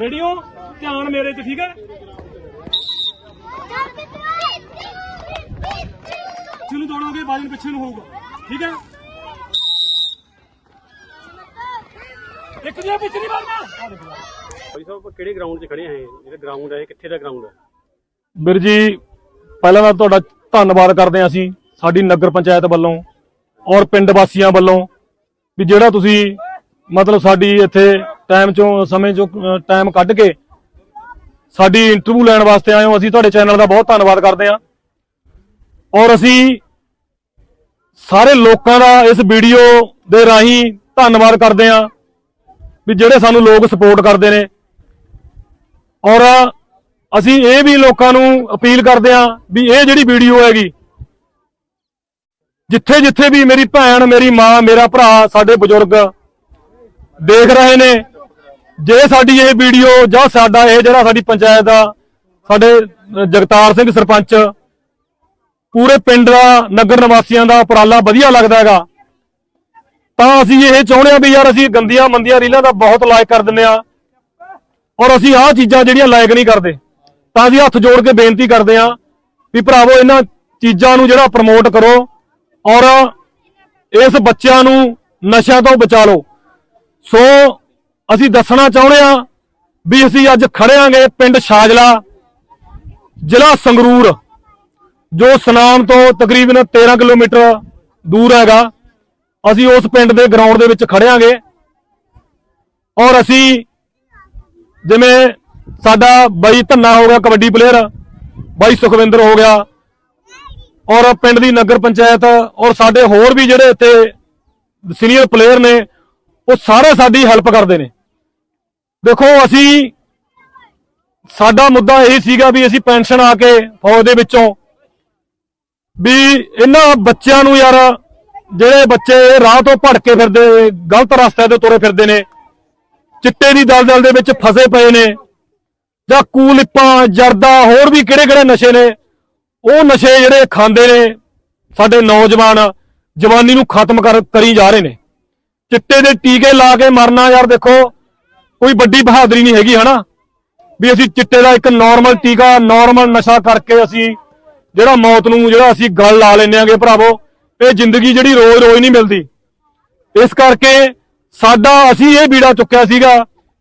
Radio ਧਿਆਨ ਮੇਰੇ ਤੇ ਠੀਕ ਹੈ? ਪਿੱਛੇ ਨੂੰ ਦੌੜੋਗੇ ਬਾਜਨ ਪਿੱਛੇ ਨੂੰ ਹੋਊਗਾ। ਠੀਕ ਹੈ? ਇੱਕ ਜਿਹਾ ਪਿੱਛੇ ਨਹੀਂ ਵੜਨਾ। ਭਾਈ ਸਾਹਿਬ ਕਿਹੜੇ ਗਰਾਊਂਡ 'ਚ ਖੜੇ ਆ ਇਹ? ਜਿਹੜਾ ਗਰਾਊਂਡ ਹੈ ਕਿੱਥੇ ਦਾ ਗਰਾਊਂਡ ਹੈ? ਵੀਰ ਜੀ ਪਹਿਲਾਂ ਤਾਂ ਤੁਹਾਡਾ ਧੰਨਵਾਦ ਕਰਦੇ ਹਾਂ ਅਸੀਂ ਸਾਡੀ ਨਗਰ ਪੰਚਾਇਤ ਵੱਲੋਂ ਔਰ ਪਿੰਡ ਵਾਸੀਆਂ ਵੱਲੋਂ। ਵੀ ਜਿਹੜਾ ਤੁਸੀਂ ਮਤਲਬ ਸਾਡੀ ਇੱਥੇ ਟਾਈਮ ਚੋਂ, ਸਮੇਂ ਚੋਂ ਟਾਈਮ ਕੱਢ ਕੇ ਸਾਡੀ ਇੰਟਰਵਿਊ ਲੈਣ ਵਾਸਤੇ ਆਏ ਹੋ, ਅਸੀਂ ਤੁਹਾਡੇ ਚੈਨਲ ਦਾ ਬਹੁਤ ਧੰਨਵਾਦ ਕਰਦੇ ਹਾਂ। ਔਰ ਅਸੀਂ ਸਾਰੇ ਲੋਕਾਂ ਦਾ ਇਸ ਵੀਡੀਓ ਦੇ ਰਾਹੀਂ ਧੰਨਵਾਦ ਕਰਦੇ ਹਾਂ ਵੀ ਜਿਹੜੇ ਸਾਨੂੰ ਲੋਕ ਸਪੋਰਟ ਕਰਦੇ ਨੇ। ਔਰ ਅਸੀਂ ਇਹ ਵੀ ਲੋਕਾਂ ਨੂੰ ਅਪੀਲ ਕਰਦੇ ਹਾਂ ਵੀ ਇਹ ਜਿਹੜੀ ਵੀਡੀਓ ਹੈਗੀ ਜਿੱਥੇ ਜਿੱਥੇ ਵੀ ਮੇਰੀ ਭੈਣ, ਮੇਰੀ ਮਾਂ, ਮੇਰਾ ਭਰਾ, ਸਾਡੇ ਬਜ਼ੁਰਗ ਦੇਖ ਰਹੇ ਨੇ, ਜੇ ਸਾਡੀ ਇਹ ਵੀਡੀਓ ਜਾਂ ਸਾਡਾ ਇਹ ਜਿਹੜਾ ਸਾਡੀ ਪੰਚਾਇਤ ਦਾ, ਸਾਡੇ ਜਗਤਾਰ ਸਿੰਘ ਸਰਪੰਚ, ਪੂਰੇ ਪਿੰਡ ਦਾ, ਨਗਰ ਨਿਵਾਸੀਆਂ ਦਾ ਉਪਰਾਲਾ ਵਧੀਆ ਲੱਗਦਾ ਹੈਗਾ, ਤਾਂ ਅਸੀਂ ਇਹ ਚਾਹੁੰਦੇ ਹਾਂ ਵੀ ਯਾਰ ਅਸੀਂ ਗੰਦੀਆਂ ਮੰਦੀਆਂ ਰੀਲਾਂ ਦਾ ਬਹੁਤ ਲਾਇਕ ਕਰ ਦਿੰਦੇ ਆ ਔਰ ਅਸੀਂ ਆਹ ਚੀਜ਼ਾਂ ਜਿਹੜੀਆਂ ਲਾਇਕ ਨਹੀਂ ਕਰਦੇ, ਤਾਂ ਅਸੀਂ ਹੱਥ ਜੋੜ ਕੇ ਬੇਨਤੀ ਕਰਦੇ ਹਾਂ ਵੀ ਭਰਾਵੋ ਇਹਨਾਂ ਚੀਜ਼ਾਂ ਨੂੰ ਜਿਹੜਾ ਪ੍ਰਮੋਟ ਕਰੋ ਔਰ ਇਸ ਬੱਚਿਆਂ ਨੂੰ ਨਸ਼ਿਆਂ ਤੋਂ ਬਚਾ ਲਓ। ਸੋ ਅਸੀਂ ਦੱਸਣਾ ਚਾਹੁੰਦੇ ਹਾਂ ਵੀ ਅਸੀਂ ਅੱਜ ਖੜਿਆਂਗੇ ਪਿੰਡ ਸ਼ਾਜਲਾ, ਜ਼ਿਲ੍ਹਾ ਸੰਗਰੂਰ, ਜੋ ਸਨਾਮ ਤੋਂ ਤਕਰੀਬਨ 13 ਕਿਲੋਮੀਟਰ ਦੂਰ ਹੈਗਾ। ਅਸੀਂ ਉਸ ਪਿੰਡ ਦੇ ਗਰਾਊਂਡ ਦੇ ਵਿੱਚ ਖੜਿਆਂਗੇ ਔਰ ਅਸੀਂ ਜਿਵੇਂ ਸਾਡਾ ਬਾਈ ਧੰਨਾ ਹੋ ਗਿਆ, ਕਬੱਡੀ ਪਲੇਅਰ ਬਾਈ ਸੁਖਵਿੰਦਰ ਹੋ ਗਿਆ ਔਰ ਪਿੰਡ ਦੀ ਨਗਰ ਪੰਚਾਇਤ ਔਰ ਸਾਡੇ ਹੋਰ ਵੀ ਜਿਹੜੇ ਇੱਥੇ ਸੀਨੀਅਰ ਪਲੇਅਰ ਨੇ, ਉਹ ਸਾਰੇ ਸਾਡੀ ਹੈਲਪ ਕਰਦੇ ਨੇ। ਦੇਖੋ, ਅਸੀਂ ਸਾਡਾ ਮੁੱਦਾ ਇਹ ਸੀਗਾ ਵੀ ਅਸੀਂ ਪੈਨਸ਼ਨ ਆ ਕੇ ਫੌਜ ਦੇ ਵਿੱਚੋਂ ਵੀ ਇਹਨਾਂ ਬੱਚਿਆਂ ਨੂੰ ਯਾਰ ਜਿਹੜੇ ਬੱਚੇ ਰਾਹ ਤੋਂ ਭਟਕੇ ਫਿਰਦੇ, ਗਲਤ ਰਸਤੇ ਤੇ ਤੁਰੇ ਫਿਰਦੇ ਨੇ, ਚਿੱਟੇ ਦੀ ਦਲਦਲ ਦੇ ਵਿੱਚ ਫਸੇ ਪਏ ਨੇ, ਜਾਂ ਕੂਲਿਪਾਂ, ਜਰਦਾ, ਹੋਰ ਵੀ ਕਿਹੜੇ ਕਿਹੜੇ ਨਸ਼ੇ ਨੇ ਉਹ ਨਸ਼ੇ ਜਿਹੜੇ ਖਾਂਦੇ ਨੇ, ਸਾਡੇ ਨੌਜਵਾਨ ਜਵਾਨੀ ਨੂੰ ਖਤਮ ਕਰ ਕਰੀ ਜਾ ਰਹੇ ਨੇ। ਚਿੱਟੇ ਦੇ ਟੀਕੇ ਲਾ ਕੇ ਮਰਨਾ ਯਾਰ ਦੇਖੋ, ਕੋਈ ਵੱਡੀ ਬਹਾਦਰੀ ਨਹੀਂ ਹੈਗੀ, ਹਨਾ? ਵੀ ਅਸੀਂ ਚਿੱਟੇ ਦਾ ਇੱਕ ਨਾਰਮਲ ਟੀਕਾ ਨਾਰਮਲ ਨਸ਼ਾ ਕਰਕੇ ਅਸੀਂ ਜਿਹੜਾ ਮੌਤ ਨੂੰ, ਜਿਹੜਾ ਅਸੀਂ ਗਲ ਲਾ ਲੈਂਦੇ ਆਂਗੇ ਭਰਾਵੋ, ਇਹ ਜ਼ਿੰਦਗੀ ਜਿਹੜੀ ਰੋਜ਼-ਰੋਜ਼ ਨਹੀਂ ਮਿਲਦੀ। ਇਸ ਕਰਕੇ ਸਾਡਾ, ਅਸੀਂ ਇਹ ਬੀੜਾ ਚੁੱਕਿਆ ਸੀਗਾ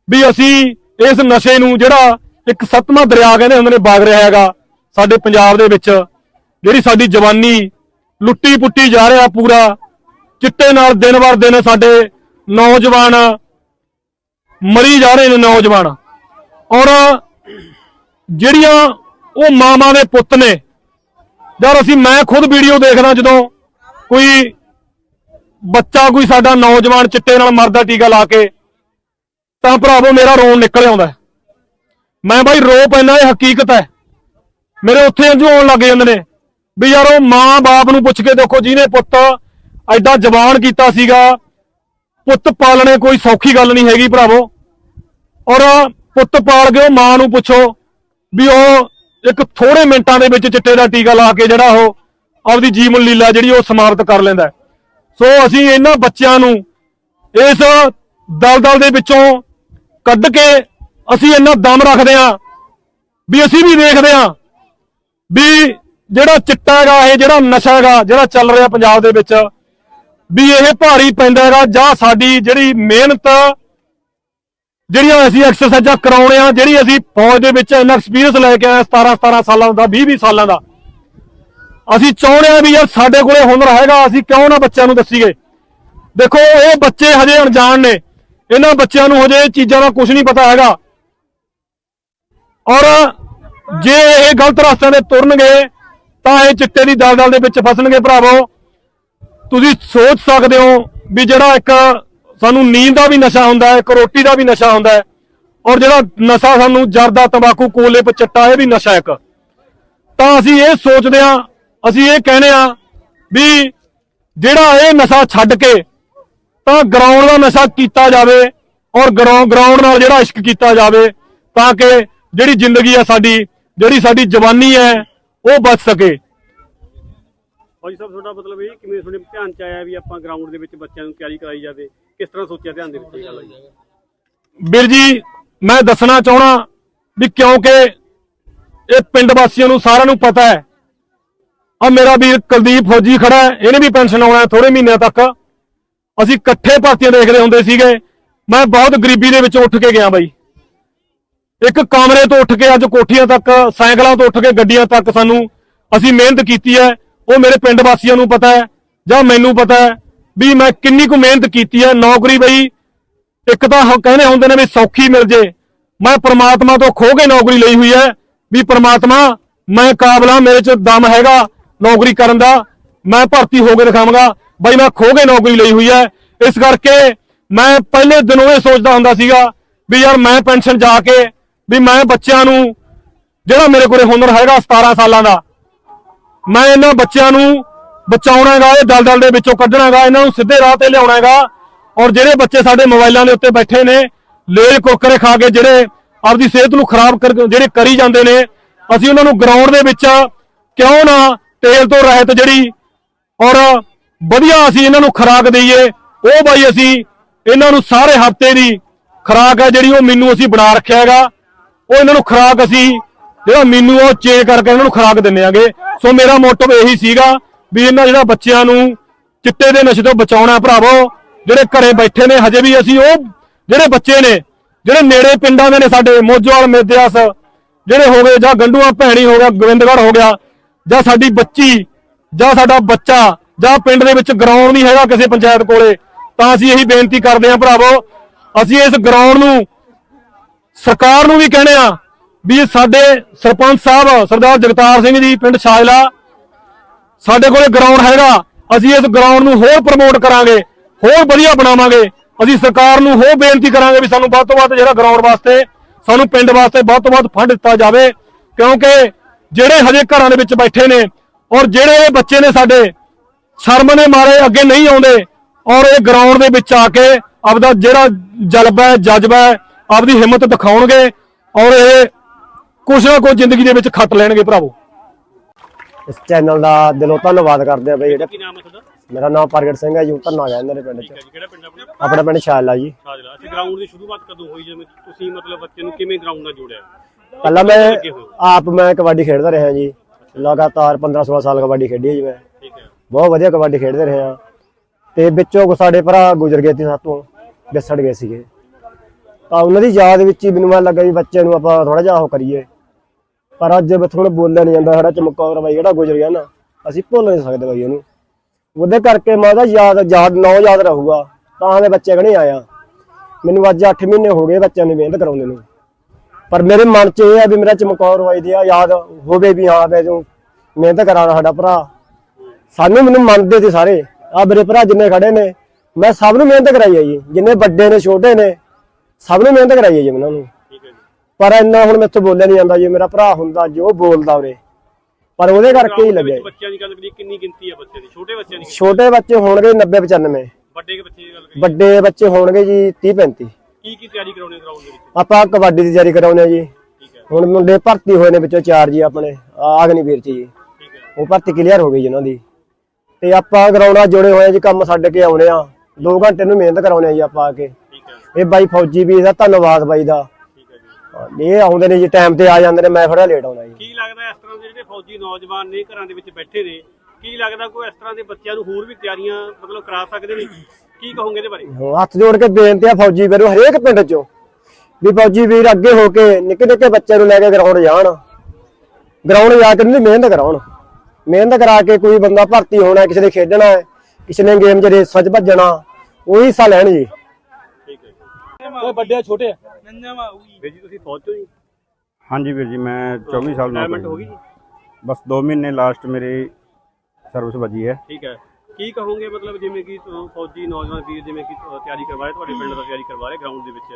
ਵੀ ਅਸੀਂ ਇਸ ਨਸ਼ੇ ਨੂੰ ਜਿਹੜਾ ਇੱਕ ਸੱਤਵਾਂ ਦਰਿਆ ਕਹਿੰਦੇ ਹੁੰਦੇ ਨੇ ਵਗ ਰਿਹਾ ਹੈਗਾ ਸਾਡੇ ਪੰਜਾਬ ਦੇ ਵਿੱਚ ਜਿਹੜੀ ਸਾਡੀ ਜਵਾਨੀ ਲੁੱਟੀ ਪੁੱਟੀ ਜਾ ਰਿਹਾ ਪੂਰਾ, ਚਿੱਟੇ ਨਾਲ ਦਿਨ ਵਰ ਦਿਨ ਸਾਡੇ ਨੌਜਵਾਨ ਮਰੀ ਜਾ ਰਹੇ ਨੇ ਨੌਜਵਾਨ। ਔਰ ਜਿਹੜੀਆਂ ਉਹ ਮਾਵਾਂ ਦੇ ਪੁੱਤ ਨੇ, ਯਾਰ ਅਸੀਂ, ਮੈਂ ਖੁਦ ਵੀਡੀਓ ਦੇਖਦਾ ਜਦੋਂ ਕੋਈ ਬੱਚਾ, ਕੋਈ ਸਾਡਾ ਨੌਜਵਾਨ ਚਿੱਟੇ ਨਾਲ ਮਰਦਾ ਟੀਕਾ ਲਾ ਕੇ, ਤਾਂ ਭਰਾਵੋ ਮੇਰਾ ਰੋਣ ਨਿਕਲ ਆਉਂਦਾ। ਮੈਂ ਬਾਈ ਰੋ ਪੈਣਾ ਇਹ ਹਕੀਕਤ ਹੈ। ਮੇਰੇ ਉੱਥੇ ਅੰਜੂ ਆਉਣ ਲੱਗ ਜਾਂਦੇ ਨੇ ਵੀ ਯਾਰ ਉਹ ਮਾਂ ਬਾਪ ਨੂੰ ਪੁੱਛ ਕੇ ਦੇਖੋ ਜਿਹਨੇ ਪੁੱਤ ਐਡਾ ਜਵਾਨ ਕੀਤਾ ਸੀਗਾ, ਪੁੱਤ ਪਾਲਣੇ ਕੋਈ ਸੌਖੀ ਗੱਲ ਨਹੀਂ ਹੈਗੀ ਭਰਾਵੋ। ਔਰ ਪੁੱਤ ਪਾਲ ਕੇ ਉਹ ਮਾਂ ਨੂੰ ਪੁੱਛੋ ਵੀ ਉਹ ਇੱਕ ਥੋੜੇ ਮਿੰਟਾਂ ਦੇ ਵਿੱਚ ਚਿੱਟੇ ਦਾ ਟੀਕਾ ਲਾ ਕੇ ਜਿਹੜਾ ਉਹ ਆਪਦੀ ਜੀਵਨ ਲੀਲਾ ਜਿਹੜੀ ਉਹ ਸਮਾਪਤ ਕਰ ਲੈਂਦਾ ਸੋ ਅਸੀਂ ਇਹਨਾਂ ਬੱਚਿਆਂ ਨੂੰ ਇਸ ਦਲਦਲ ਦੇ ਵਿੱਚੋਂ ਕੱਢ ਕੇ ਅਸੀਂ ਇੰਨਾ ਦਮ ਰੱਖਦੇ ਹਾਂ ਵੀ ਅਸੀਂ ਵੀ ਦੇਖਦੇ ਹਾਂ ਵੀ ਜਿਹੜਾ ਚਿੱਟਾ ਹੈਗਾ, ਇਹ ਜਿਹੜਾ ਨਸ਼ਾ ਹੈਗਾ, ਜਿਹੜਾ ਚੱਲ ਰਿਹਾ ਪੰਜਾਬ ਦੇ ਵਿੱਚ, ਵੀ ਇਹ ਭਾਰੀ ਪੈਂਦਾ ਹੈਗਾ ਜਾਂ ਸਾਡੀ ਜਿਹੜੀ ਮਿਹਨਤ, ਜਿਹੜੀਆਂ ਅਸੀਂ ਐਕਸਰਸਾਈਜ਼ਾਂ ਕਰਾਉਣੇ ਆ, ਜਿਹੜੀ ਅਸੀਂ ਫੌਜ ਦੇ ਵਿੱਚ ਇੰਨਾ ਐਕਸਪੀਰੀਅੰਸ ਲੈ ਕੇ ਆਏ 17 17 ਸਾਲਾਂ ਦਾ 20 20 ਸਾਲਾਂ ਦਾ। ਅਸੀਂ ਚਾਹੁੰਦੇ ਆ ਵੀ ਯਾਰ ਸਾਡੇ ਕੋਲੇ ਹੁਨਰ ਹੈਗਾ ਅਸੀਂ ਕਿਉਂ ਨਾ ਬੱਚਿਆਂ ਨੂੰ ਦੱਸੀਏ। ਦੇਖੋ, ਇਹ ਬੱਚੇ ਹਜੇ ਅਣਜਾਣ ਨੇ। ਇਹਨਾਂ ਬੱਚਿਆਂ ਨੂੰ ਹਜੇ ਇਹ ਚੀਜ਼ਾਂ ਦਾ ਕੁਝ ਨਹੀਂ ਪਤਾ ਹੈਗਾ। ਔਰ ਜੇ ਇਹ ਗਲਤ ਰਸਤਿਆਂ ਦੇ ਤੁਰਨਗੇ, ਤਾਂ ਇਹ ਚਿੱਟੇ ਦੀ ਦਲਦਲ ਦੇ ਵਿੱਚ ਫਸਣਗੇ ਭਰਾਵੋ। ਤੁਸੀਂ ਸੋਚ ਸਕਦੇ ਹੋ ਵੀ ਜਿਹੜਾ ਇੱਕ ਸਾਨੂੰ ਨੀਂਦ ਦਾ ਵੀ ਨਸ਼ਾ ਹੁੰਦਾ ਹੈ, ਇੱਕ ਰੋਟੀ ਦਾ ਵੀ ਨਸ਼ਾ ਹੁੰਦਾ ਹੈ, ਔਰ ਜਿਹੜਾ ਨਸ਼ਾ ਸਾਨੂੰ ਜਰਦਾ ਤੰਬਾਕੂ, ਕੋਲੇ ਪਚੱਟਾ ਇਹ ਵੀ ਨਸ਼ਾ ਇੱਕ। ਤਾਂ ਅਸੀਂ ਇਹ ਸੋਚਦੇ ਹਾਂ, ਅਸੀਂ ਇਹ ਕਹਿੰਦੇ ਆ ਵੀ ਜਿਹੜਾ ਇਹ ਨਸ਼ਾ ਛੱਡ ਕੇ ਤਾਂ ਗਰਾਊਂਡ ਦਾ ਨਸ਼ਾ ਕੀਤਾ ਜਾਵੇ ਔਰ ਗਰਾਊਂਡ ਨਾਲ ਜਿਹੜਾ ਇਸ਼ਕ ਕੀਤਾ ਜਾਵੇ, ਤਾਂ ਕਿ ਜਿਹੜੀ ਜ਼ਿੰਦਗੀ ਆ ਸਾਡੀ ਜਿਹੜੀ ਸਾਡੀ ਜਵਾਨੀ ਹੈ ਉਹ ਬਚ ਸਕੇ। ਫੌਜੀ ਸਾਹਿਬ ਤੁਹਾਡਾ ਮਤਲਬ ਇਹ ਕਿਵੇਂ ਤੁਹਾਡੇ ਧਿਆਨ ਚ ਆਇਆ ਵੀ ਆਪਾਂ ਗਰਾਊਂਡ ਦੇ ਵਿੱਚ ਬੱਚਿਆਂ ਨੂੰ ਤਿਆਰੀ ਕਰਾਈ ਜਾਵੇ? ਕਿਸ ਤਰ੍ਹਾਂ ਸੋਚਿਆ ਧਿਆਨ ਦੇ ਵਿੱਚ ਇਹ ਗੱਲ ਆਈ? ਵੀਰ ਜੀ ਮੈਂ ਦੱਸਣਾ ਚਾਹਣਾ ਵੀ ਕਿਉਂਕਿ ਇਹ ਪਿੰਡ ਵਾਸੀਆਂ ਨੂੰ ਸਾਰਿਆਂ ਨੂੰ ਪਤਾ ਹੈ। ਆ ਮੇਰਾ ਵੀਰ ਕੁਲਦੀਪ ਫੌਜੀ ਖੜਾ ਹੈ ਇਹਨੇ ਵੀ ਪੈਨਸ਼ਨ ਆਉਣਾ ਥੋੜੇ ਮਹੀਨਿਆਂ ਤੱਕ। ਅਸੀਂ ਇਕੱਠੇ ਭਰਤੀਆਂ ਦੇਖਦੇ ਹੁੰਦੇ ਸੀਗੇ। ਮੈਂ ਬਹੁਤ ਗਰੀਬੀ ਦੇ ਵਿੱਚ ਉੱਠ ਕੇ ਗਿਆ ਬਾਈ। ਇੱਕ ਕਮਰੇ ਤੋਂ ਉੱਠ ਕੇ ਅੱਜ ਕੋਠੀਆਂ ਤੱਕ, ਸਾਈਕਲਾਂ ਤੋਂ ਉੱਠ ਕੇ ਗੱਡੀਆਂ ਤੱਕ ਸਾਨੂੰ ਅਸੀਂ ਮਿਹਨਤ ਕੀਤੀ ਹੈ। ਉਹ ਮੇਰੇ ਪਿੰਡ ਵਾਸੀਆਂ ਨੂੰ ਪਤਾ ਹੈ ਜਾਂ ਮੈਨੂੰ ਪਤਾ ਹੈ ਵੀ ਮੈਂ ਕਿੰਨੀ ਕੁ ਮਿਹਨਤ ਕੀਤੀ ਹੈ। ਨੌਕਰੀ ਬਈ, ਇੱਕ ਤਾਂ ਕਹਿੰਦੇ ਹੁੰਦੇ ਨੇ ਵੀ ਸੌਖੀ ਮਿਲ ਜੇ। ਮੈਂ ਪ੍ਰਮਾਤਮਾ ਤੋਂ ਖੋ ਕੇ ਨੌਕਰੀ ਲਈ ਹੋਈ ਹੈ ਵੀ ਪ੍ਰਮਾਤਮਾ, ਮੈਂ ਕਾਬਲਾ ਮੇਰੇ ਚ ਦਮ ਹੈਗਾ ਨੌਕਰੀ ਕਰਨ ਦਾ। ਮੈਂ ਭਰਤੀ ਹੋ ਕੇ ਦਿਖਾਵਾਂਗਾ। ਬਈ, ਮੈਂ ਖੋ ਕੇ ਨੌਕਰੀ ਲਈ ਹੋਈ ਹੈ। ਇਸ ਕਰਕੇ ਮੈਂ ਪਹਿਲੇ ਦਿਨੋਂ ਇਹ ਸੋਚਦਾ ਹੁੰਦਾ ਸੀਗਾ ਵੀ ਯਾਰ ਮੈਂ ਪੈਨਸ਼ਨ ਜਾ ਕੇ ਵੀ ਮੈਂ ਬੱਚਿਆਂ ਨੂੰ, ਜਿਹੜਾ ਮੇਰੇ ਕੋਲੇ ਹੁਨਰ ਹੈਗਾ 17 ਸਾਲਾਂ ਦਾ, ਮੈਂ ਇਹਨਾਂ ਬੱਚਿਆਂ ਨੂੰ ਬਚਾਉਣਾ ਹੈਗਾ ਇਹ ਦਲਦਲ ਦੇ ਵਿੱਚੋਂ ਕੱਢਣਾ ਹੈਗਾ ਇਹਨਾਂ ਨੂੰ ਸਿੱਧੇ ਰਾਹ ਤੇ ਲਿਆਉਣਾ ਹੈਗਾ ਔਰ ਜਿਹੜੇ ਬੱਚੇ ਸਾਡੇ ਮੋਬਾਈਲਾਂ ਦੇ ਉੱਤੇ ਬੈਠੇ ਨੇ ਲੇਜ ਕੋਕਰੇ ਖਾ ਕੇ ਜਿਹੜੇ ਆਪਦੀ ਸਿਹਤ ਨੂੰ ਖਰਾਬ ਕਰ, ਜਿਹੜੇ ਕਰੀ ਜਾਂਦੇ ਨੇ, ਅਸੀਂ ਉਹਨਾਂ ਨੂੰ ਗਰਾਊਂਡ ਦੇ ਵਿੱਚ ਕਿਉਂ ਨਾ ਤੇਲ ਤੋਂ ਰਹਿਤ ਜਿਹੜੀ, ਔਰ ਵਧੀਆ ਅਸੀਂ ਇਹਨਾਂ ਨੂੰ ਖੁਰਾਕ ਦਈਏ, ਉਹ ਬਾਈ ਅਸੀਂ ਇਹਨਾਂ ਨੂੰ ਸਾਰੇ ਹਫ਼ਤੇ ਦੀ ਖੁਰਾਕ ਹੈ ਜਿਹੜੀ ਉਹ ਮੈਨੂੰ ਅਸੀਂ ਬਣਾ ਰੱਖਿਆ ਹੈਗਾ। ਉਹ ਇਹਨਾਂ ਨੂੰ ਖੁਰਾਕ ਅਸੀਂ ਜਿਹੜਾ ਮੈਨੂੰ ਉਹ ਚੇਂਜ ਕਰਕੇ ਇਹਨਾਂ ਨੂੰ ਖੁਰਾਕ ਦਿੰਨੇ ਆਗੇ। ਸੋ ਮੇਰਾ ਮੋਟਿਵ ਇਹੀ ਸੀਗਾ ਵੀ ਇਹਨਾਂ ਜਿਹੜਾ ਬੱਚਿਆਂ ਨੂੰ ਚਿੱਟੇ ਦੇ ਨਸ਼ੇ ਤੋਂ ਬਚਾਉਣਾ ਭਰਾਵੋ, ਜਿਹੜੇ ਘਰੇ ਬੈਠੇ ਨੇ, ਹਜੇ ਵੀ ਅਸੀਂ ਉਹ ਜਿਹੜੇ ਬੱਚੇ ਨੇ, ਜਿਹੜੇ ਨੇੜੇ ਪਿੰਡਾਂ ਦੇ ਨੇ ਸਾਡੇ, ਮੋਜੋਵਾਲ ਮੇਦਿਆਸ ਜਿਹੜੇ ਹੋ ਗਏ, ਜਾਂ ਗੰਡੂਆ ਭੈਣੀ ਹੋ ਗਿਆ, ਗੋਬਿੰਦਗੜ੍ਹ ਹੋ ਗਿਆ, ਜਾਂ ਸਾਡੀ ਬੱਚੀ, ਜਾਂ ਸਾਡਾ ਬੱਚਾ, ਜਾਂ ਪਿੰਡ ਦੇ ਵਿੱਚ ਗਰਾਊਂਡ ਨਹੀਂ ਹੈਗਾ ਕਿਸੇ ਪੰਚਾਇਤ ਕੋਲੇ, ਤਾਂ ਅਸੀਂ ਇਹੀ ਬੇਨਤੀ ਕਰਦੇ ਹਾਂ ਭਰਾਵੋ, ਅਸੀਂ ਇਸ ਗਰਾਊਂਡ ਨੂੰ ਸਰਕਾਰ ਨੂੰ ਵੀ ਕਹਿੰਦੇ ਆ ਵੀ ਸਾਡੇ ਸਰਪੰਚ ਸਾਹਿਬ, ਸਰਦਾਰ ਜਗਤਾਰ ਸਿੰਘ ਜੀ, ਪਿੰਡ ਛਾਜਲਾ, ਸਾਡੇ ਕੋਲੇ ਗਰਾਊਂਡ ਹੈਗਾ। ਅਸੀਂ ਇਸ ਗਰਾਊਂਡ ਨੂੰ ਹੋਰ ਪ੍ਰਮੋਟ ਕਰਾਂਗੇ, ਹੋਰ ਵਧੀਆ ਬਣਾਵਾਂਗੇ। ਅਸੀਂ ਸਰਕਾਰ ਨੂੰ ਹੋਰ ਬੇਨਤੀ ਕਰਾਂਗੇ ਵੀ ਸਾਨੂੰ ਵੱਧ ਤੋਂ ਵੱਧ ਜਿਹੜਾ ਗਰਾਊਂਡ ਵਾਸਤੇ, ਸਾਨੂੰ ਪਿੰਡ ਵਾਸਤੇ ਵੱਧ ਤੋਂ ਵੱਧ ਫੰਡ ਦਿੱਤਾ ਜਾਵੇ। ਕਿਉਂਕਿ ਜਿਹੜੇ ਹਜੇ ਘਰਾਂ ਦੇ ਵਿੱਚ ਬੈਠੇ ਨੇ ਔਰ ਜਿਹੜੇ ਬੱਚੇ ਨੇ ਸਾਡੇ, ਸ਼ਰਮ ਨੇ ਮਾਰੇ, ਅੱਗੇ ਨਹੀਂ ਆਉਂਦੇ। ਔਰ ਇਹ ਗਰਾਊਂਡ ਦੇ ਵਿੱਚ ਆ ਕੇ ਆਪਦਾ ਜਿਹੜਾ ਜਲਬਾ ਹੈ, ਜਜ਼ਬਾ ਹੈ ਆਪਦੀ ਹਿੰਮਤ ਦਿਖਾਉਣਗੇ ਔਰ ਇਹ ਕੁਛ ਨਾ ਕੁਛ ਜ਼ਿੰਦਗੀ ਦੇ ਵਿੱਚ ਖੱਟ ਲੈਣਗੇ ਭਰਾਵੋ। ਇਸ ਚੈਨਲ ਦਾ ਦਿਲੋਂ ਧੰਨਵਾਦ ਕਰਦੇ ਆ ਬਈ ਜਿਹੜੇ ਕੀ ਨਾਮ ਹੈ ਤੁਹਾਡਾ? ਮੇਰਾ ਨਾਮ ਪ੍ਰਗਟ ਸਿੰਘ ਹੈ ਜੀ ਧੰਨਾ ਗਿਆ ਮੇਰੇ ਪਿੰਡ ਚ। ਕਿਹੜਾ ਪਿੰਡ ਆਪਣਾ? ਆਪਣਾ ਪਿੰਡ ਸ਼ਾਲਾ ਜੀ। ਸਾਜਲਾ ਅਸੀਂ ਗਰਾਊਂਡ ਦੀ ਸ਼ੁਰੂਆਤ ਕਦੋਂ ਹੋਈ ਜਿਵੇਂ ਤੁਸੀਂ ਮਤਲਬ ਬੱਚੇ ਨੂੰ ਕਿਵੇਂ ਗਰਾਊਂਡ ਨਾਲ ਜੋੜਿਆ? ਪਹਿਲਾਂ ਮੈਂ। ਆਪ ਮੈਂ ਕਬੱਡੀ ਖੇਡਦਾ ਰਿਹਾ ਜੀ। ਲਗਾਤਾਰ 15 16 ਸਾਲ ਕਬੱਡੀ ਖੇਡੀ ਜੀ ਮੈਂ। ਠੀਕ ਹੈ। ਬਹੁਤ ਵਧੀਆ ਕਬੱਡੀ ਖੇਡਦੇ ਰਹੇ ਆ ਤੇ ਵਿੱਚੋਂ ਸਾਡੇ ਭਰਾ ਗੁਜ਼ਰ ਗਏ ਸੀ ਸਾਤੋਂ ਵਿਸੜ ਗਏ ਸੀਗੇ। ਤਾਂ ਉਹਨਾਂ ਦੀ ਯਾਦ ਵਿੱਚ ਹੀ ਮੈਨੂੰ ਐਂ ਲੱਗਾ ਵੀ ਬੱਚੇ ਨੂੰ ਆਪਾਂ ਥੋੜਾ ਜਿਹਾ ਉਹ ਕਰੀਏ। ਪਰ ਅੱਜ ਥੋੜਾ ਬੋਲਿਆ ਨਹੀਂ ਜਾਂਦਾ, ਸਾਡਾ ਚਮਕੌਰ ਬਾਈ, ਜਿਹੜਾ ਗੁਜ਼ਰ ਗਿਆ ਨਾ, ਅਸੀਂ ਭੁੱਲ ਨਹੀਂ ਸਕਦੇ ਬਾਈ ਉਹਨੂੰ। ਉਹਦੇ ਕਰਕੇ ਮੈਂ ਉਹਦਾ ਯਾਦ ਯਾਦ, ਨੌ ਯਾਦ ਰਹੂਗਾ, ਤਾਂ ਦੇ ਬੱਚੇ ਕਣੇ ਆਇਆ। ਮੈਨੂੰ ਅੱਜ 8 ਮਹੀਨੇ ਹੋ ਗਏ ਬੱਚਿਆਂ ਨੂੰ ਮਿਹਨਤ ਕਰਾਉਂਦੇ ਨੂੰ। ਪਰ ਮੇਰੇ ਮਨ 'ਚ ਇਹ ਆ ਵੀ ਮੇਰਾ ਚਮਕੌਰ ਬਾਈ ਦੀ ਆ ਯਾਦ ਹੋਵੇ ਵੀ ਹਾਂ, ਮੈਂ ਜੋ ਮਿਹਨਤ ਕਰਾਉਣਾ ਸਾਡਾ ਭਰਾ। ਸਾਨੂੰ ਮੈਨੂੰ ਮੰਨਦੇ ਸੀ ਸਾਰੇ। ਆ ਮੇਰੇ ਭਰਾ ਜਿੰਨੇ ਖੜੇ ਨੇ, ਮੈਂ ਸਭ ਨੂੰ ਮਿਹਨਤ ਕਰਾਈ ਹੈ ਜੀ। ਜਿੰਨੇ ਵੱਡੇ ਨੇ, ਛੋਟੇ ਨੇ ਸਭ ਨੂੰ ਮਿਹਨਤ ਕਰਾਈ ਹੈ ਜੀ ਉਹਨਾਂ ਨੂੰ। ਠੀਕ ਹੈ ਜੀ। ਪਰ ਇੰਨਾ ਹੁਣ ਮੈਥੋਂ ਬੋਲਿਆ ਨਹੀਂ ਜਾਂਦਾ ਜੀ ਮੇਰਾ ਭਰਾ ਹੁੰਦਾ ਜੋ ਬੋਲਦਾ ਉਰੇ। ਪਰ ਉਹਦੇ ਕਰਕੇ ਹੀ ਲੱਗਿਆ ਬੱਚਿਆਂ ਦੀ ਗੱਲ ਕਰੀਏ ਕਿੰਨੀ ਗਿਣਤੀ ਹੈ ਬੱਚਿਆਂ ਦੀ? ਛੋਟੇ ਬੱਚਿਆਂ ਦੀ ਛੋਟੇ ਬੱਚੇ ਹੋਣਗੇ 90 95 ਵੱਡੇ ਬੱਚੇ ਦੀ ਗੱਲ ਕਰੀਏ। ਵੱਡੇ ਬੱਚੇ ਹੋਣਗੇ ਜੀ 30 35 ਕੀ ਕੀ ਤਿਆਰੀ ਕਰਾਉਣੀ ਗਰਾਊਂਡ ਦੇ ਵਿੱਚ? ਆਪਾਂ ਕਬੱਡੀ ਦੀ ਤਿਆਰੀ ਕਰਾਉਂਦੇ ਆ ਜੀ। ਹੁਣ ਮੁੰਡੇ ਭਰਤੀ ਹੋਏ ਨੇ ਵਿੱਚੋਂ ਚਾਰ ਜੀ ਆਪਣੇ ਆਗਨੀਵੀਰ ਜੀ। ਉਹ ਭਰਤੀ ਕਲੀਅਰ ਹੋ ਗਈ ਜੀ ਉਹਨਾਂ ਦੀ। ਤੇ ਆਪਾਂ ਗਰਾਊਂਡਾਂ ਜੁੜੇ ਹੋਏ ਆ ਜੀ ਕੰਮ ਛੱਡ ਕੇ ਆਉਣੇ ਆ 2 ਘੰਟੇ ਨੂੰ ਮਿਹਨਤ ਕਰਾਉਣੇ ਆ ਜੀ ਆਪਾਂ ਆ ਕੇ। ਇਹ ਬਾਈ ਫੌਜੀ ਵੀ ਦਾ ਧੰਨਵਾਦ ਬਾਈ ਦਾ। ਠੀਕ ਹੈ ਜੀ। ਇਹ ਆਉਂਦੇ ਨੇ ਜੀ ਟਾਈਮ ਤੇ ਆ ਜਾਂਦੇ ਨੇ ਮੈਂ ਥੋੜਾ ਲੇਟ ਆਉਣਾ ਜੀ। ਕੀ ਲੱਗਦਾ ਇਸ ਤਰ੍ਹਾਂ ਦੇ ਜਿਹੜੇ ਫੌਜੀ ਨੌਜਵਾਨ ਨੇ ਘਰਾਂ ਦੇ ਵਿੱਚ ਬੈਠੇ ਨੇ ਕੀ ਲੱਗਦਾ ਕੋਈ ਇਸ ਤਰ੍ਹਾਂ ਦੇ ਬੱਚਿਆਂ ਨੂੰ ਹੋਰ ਵੀ ਤਿਆਰੀਆਂ ਮਤਲਬ ਕਰਾ ਸਕਦੇ ਨੇ? ਕੀ ਕਹੋਗੇ ਇਹਦੇ ਬਾਰੇ? ਹੱਥ ਜੋੜ ਕੇ ਬੇਨਤੀ ਆ ਫੌਜੀ ਵੀਰੋ ਹਰੇਕ ਪਿੰਡ ਚੋਂ ਵੀ ਫੌਜੀ ਵੀਰ ਅੱਗੇ ਹੋ ਕੇ ਨਿੱਕੇ ਨਿੱਕੇ ਬੱਚਿਆਂ ਨੂੰ ਲੈ ਕੇ ਗਰਾਊਂਡ ਜਾਣ। ਗਰਾਊਂਡ ਜਾ ਕੇ ਉਹਨਾਂ ਦੀ ਮਿਹਨਤ ਕਰਾਉਣ। ਮਿਹਨਤ ਕਰਾ ਕੇ ਕੋਈ ਬੰਦਾ ਭਰਤੀ ਹੋਣਾ ਕਿਸੇ ਨੇ ਖੇਡਣਾ ਕਿਸੇ ਨੇ ਗੇਮ 'ਚ ਰੇਸਾਂ 'ਚ ਭੱਜਣਾ ਉਹ ਹਿੱਸਾ ਲੈਣ ਜੀ। ਓਏ ਵੱਡੇ ਛੋਟੇ ਵੀਰ ਜੀ ਤੁਸੀਂ ਫੌਜ ਤੋਂ ਜੀ? ਹਾਂਜੀ ਵੀਰ ਜੀ ਮੈਂ 24 ਸਾਲ ਰਿਟਾਇਰਮੈਂਟ ਨੌਕਰੀ ਹੋ ਗਈ ਜੀ? ਬਸ 2 ਮਹੀਨੇ ਲਾਸਟ ਮੇਰੀ ਸਰਵਿਸ ਵੱਜੀ ਹੈ। ਠੀਕ ਹੈ। ਕੀ ਕਹੋਗੇ ਮਤਲਬ ਜਿਵੇਂ ਕਿ ਫੌਜੀ ਨੌਜਵਾਨ ਵੀਰ ਜਿਵੇਂ ਕਿ ਤਿਆਰੀ ਕਰਵਾ ਰਹੇ ਤੁਹਾਡੇ ਪਿੰਡ ਦਾ ਤਿਆਰੀ ਕਰਵਾ ਰਹੇ ਗਰਾਊਂਡ ਦੇ ਵਿੱਚ।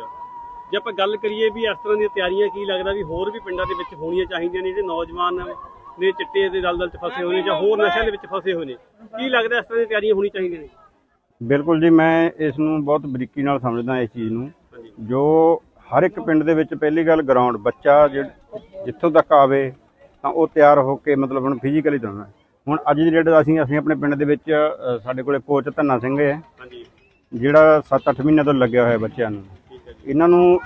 ਜੇ ਆਪਾਂ ਗੱਲ ਕਰੀਏ ਵੀ ਇਸ ਤਰ੍ਹਾਂ ਦੀਆਂ ਤਿਆਰੀਆਂ ਕੀ ਲੱਗਦਾ ਵੀ ਹੋਰ ਵੀ ਪਿੰਡਾਂ ਦੇ ਵਿੱਚ ਹੋਣੀਆਂ ਚਾਹੀਦੀਆਂ ਨੇ ਜਿਹੜੇ ਨੌਜਵਾਨ ਨੇ ਚਿੱਟੇ ਦੇ ਦਲਦਲ 'ਚ ਫਸੇ ਹੋਏ ਨੇ ਜਾਂ ਹੋਰ ਨਸ਼ਿਆਂ ਦੇ ਵਿੱਚ ਫਸੇ ਹੋਏ ਨੇ? ਕੀ ਲੱਗਦਾ ਇਸ ਤਰ੍ਹਾਂ ਦੀਆਂ ਤਿਆਰੀਆਂ ਹੋਣੀ ਚਾਹੀਦੀਆਂ ਨੇ? ਬਿਲਕੁਲ ਜੀ ਮੈਂ ਇਸ ਨੂੰ ਬਹੁਤ ਬਰੀਕੀ ਨਾਲ ਸਮਝਦਾ ਇਸ ਚੀਜ਼ ਨੂੰ। ਜੋ ਹਰ ਇੱਕ ਪਿੰਡ ਦੇ ਵਿੱਚ ਪਹਿਲੀ ਗੱਲ ਗਰਾਊਂਡ ਬੱਚਾ ਜਿੱਥੋਂ ਤੱਕ ਆਵੇ ਤਾਂ ਉਹ ਤਿਆਰ ਹੋ ਕੇ ਮਤਲਬ ਹੁਣ ਫਿਜ਼ੀਕਲੀ ਦੌੜਨਾ ਹੁਣ ਅੱਜ ਦੀ ਡੇਟ ਅਸੀਂ ਅਸੀਂ ਆਪਣੇ ਪਿੰਡ ਦੇ ਵਿੱਚ ਸਾਡੇ ਕੋਲੇ ਕੋਚ ਧੰਨਾ ਸਿੰਘ ਹੈ। ਹਾਂਜੀ। ਜਿਹੜਾ 7-8 ਮਹੀਨਿਆਂ ਤੋਂ ਲੱਗਿਆ ਹੋਇਆ ਬੱਚਿਆਂ ਨੂੰ। ਇਹਨਾਂ ਨੂੰ